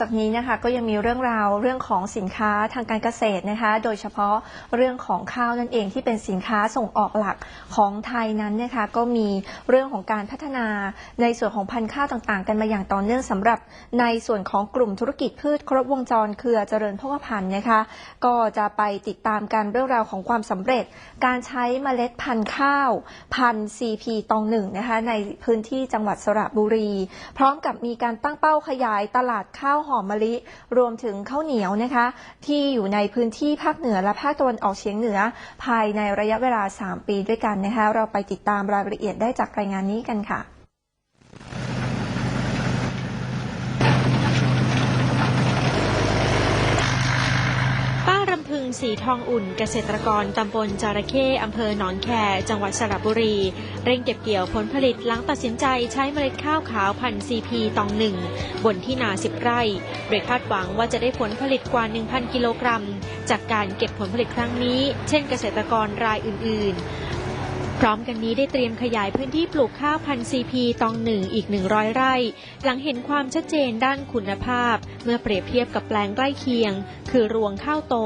จากนี้นะคะก็ยังมีเรื่องราวเรื่องของสินค้าทางการเกษตรนะคะ โดยเฉพาะเรื่องของข้าวนั่นเองที่เป็นสินค้าส่งออกหลักของไทยนั้นนะคะก็มีเรื่องของการพัฒนาในส่วนของพันธุ์ข้าวต่างๆ กันมาอย่างต่อเนื่องสำหรับในส่วนของกลุ่มธุรกิจพืช ครบวงจรเครือเจริญพกพันธุ์นะคะก็จะไปติดตามกันเรื่องราวของความสำเร็จ การใช้เมล็ดพันธุ์ข้าวพันธุ์ CP ตองหนึ่งนะคะในพื้นที่จังหวัดสระบุรี พร้อมกับมีการตั้งเป้าขยายตลาดข้าวหอมมะลิ รวมถึงข้าวเหนียวนะคะ ที่อยู่ในพื้นที่ภาคเหนือและภาคตะวันออกเฉียงเหนือ ภายในระยะเวลา 3 ปีด้วยกันนะคะ เราไปติดตามรายละเอียดได้จากรายงานนี้กันค่ะ ป้ สีทองอุ่นเกษตรกรตำบลจระเข้อำเภอหนองแค จังหวัดสระบุรี เร่งเก็บเกี่ยวผลผลิตหลังตัดสินใจใช้เมล็ดข้าวขาวพันธุ์ซีพีตองหนึ่งบนที่นาสิบไร่โดยคาดหวังว่าจะได้ผลผลิตกว่า 1,000 กิโลกรัม จากการเก็บผลผลิตครั้งนี้ เช่นเกษตรกรรายอื่น ๆ พร้อมกันนี้ได้เตรียมขยายพื้นที่ปลูกข้าวพันธุ์ซีพีตองหนึ่งอีก 100 ไร่ หลังเห็นความชัดเจนด้านคุณภาพ เมื่อเปรียบเทียบกับแปลงใกล้เคียง คือรวงข้าวโต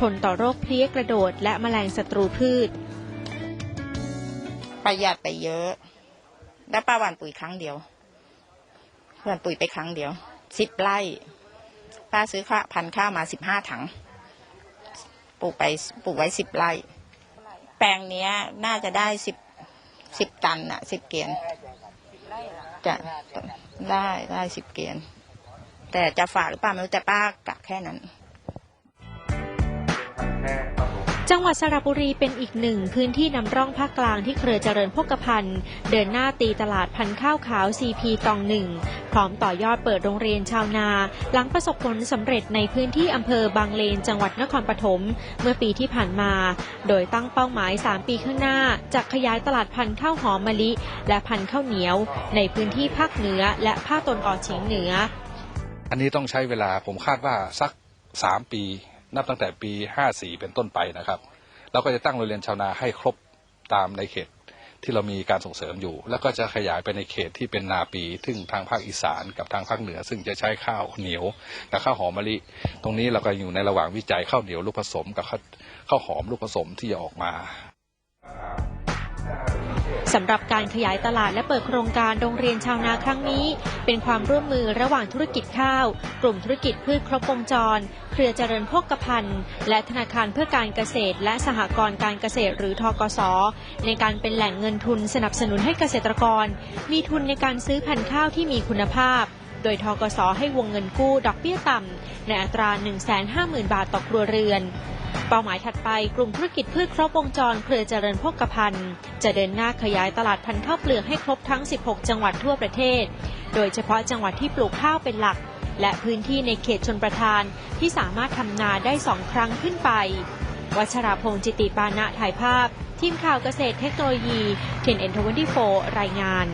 ทนต่อโรคเพลี้ยกระโดด และแมลงศัตรูพืช ประหยัดไปเยอะ แล้ป้าหว่านปุ๋ยครั้งเดียวหว่านปุ๋ยไปครั้งเดียวสิบไร่ป้าซื้อข้าวพันข้าวมาสิบห้าถังปลูกไปปลูกไว้สิบไร่ ปลงเนี้ย น่าจะได้สิบสิบตันอะสิบเกียนจะได้ได้สิบเกียนแต่จะฝากหรือเปล่าไม่รู้แต่ป้ากะแค่นั้น จังหวัดสระบุรีเป็นอีกหนึ่งพื้นที่นำร่องภาคกลางที่เครือเจริญพกพันธ์เดินหน้าตีตลาดพันธุ์ข้าวขาว CP ตองหนึ่งพร้อมต่อยอดเปิดโรงเรียนชาวนา หลังประสบผลสำเร็จในพื้นที่อำเภอบางเลนจังหวัดนครปฐมเมื่อปีที่ผ่านมา โดยตั้งเป้าหมาย 3 ปีข้างหน้าจะขยายตลาดพันธุ์ข้าวหอมมะลิ และพันธุ์ข้าวเหนียว ในพื้นที่ภาคเหนือและภาคตะวันออกเฉียงเหนือ อันนี้ต้องใช้เวลาผมคาดว่าสักสามปี นับตั้งแต่ปี 54 เป็นต้นไปนะครับ เราก็จะตั้งโรงเรียนชาวนาให้ครบตามในเขตที่เรามีการส่งเสริมอยู่ แล้วก็จะขยายไปในเขตที่เป็นนาปี ซึ่งทางภาคอีสานกับทางภาคเหนือ ซึ่งจะใช้ข้าวเหนียวและข้าวหอมมะลิ ตรงนี้เราก็อยู่ในระหว่างวิจัยข้าวเหนียวลูกผสมกับข้าวหอมลูกผสมที่จะออกมา สำหรับการขยายตลาดและเปิดโครงการโรงเรียนชาวนาครั้งนี้ เป็นความร่วมมือระหว่างธุรกิจข้าว กลุ่มธุรกิจพืชครบวงจร เครือเจริญโภคภัณฑ์และธนาคารเพื่อการเกษตร และสหกรณ์การเกษตรหรือทกสในการเป็นแหล่งเงินทุนสนับสนุนให้เกษตรกร มีทุนในการซื้อพันธุ์ข้าวที่มีคุณภาพโดยทกสให้วงเงินกู้ดอกเบี้ยต่ำในอัตรา 150,000 บาทต่อครัวเรือน เป้าหมายถัดไปกลุ่มธุรกิจพืชครบวงจรเครือเจริญโภคภัณฑ์จะเดินหน้าขยายตลาดพันธุ์ข้าวเปลือกให้ครบทั้ง 16 จังหวัดทั่วประเทศ โดยเฉพาะจังหวัดที่ปลูกข้าวเป็นหลัก และพื้นที่ในเขตชนประทานที่สามารถทำนาได้สองครั้งขึ้นไป วัชราพงษ์จิติปานะถ่ายภาพ ทีมข่าวเกษตรเทคโนโลยีเทนเอ็นทเวนตี้โฟรายงาน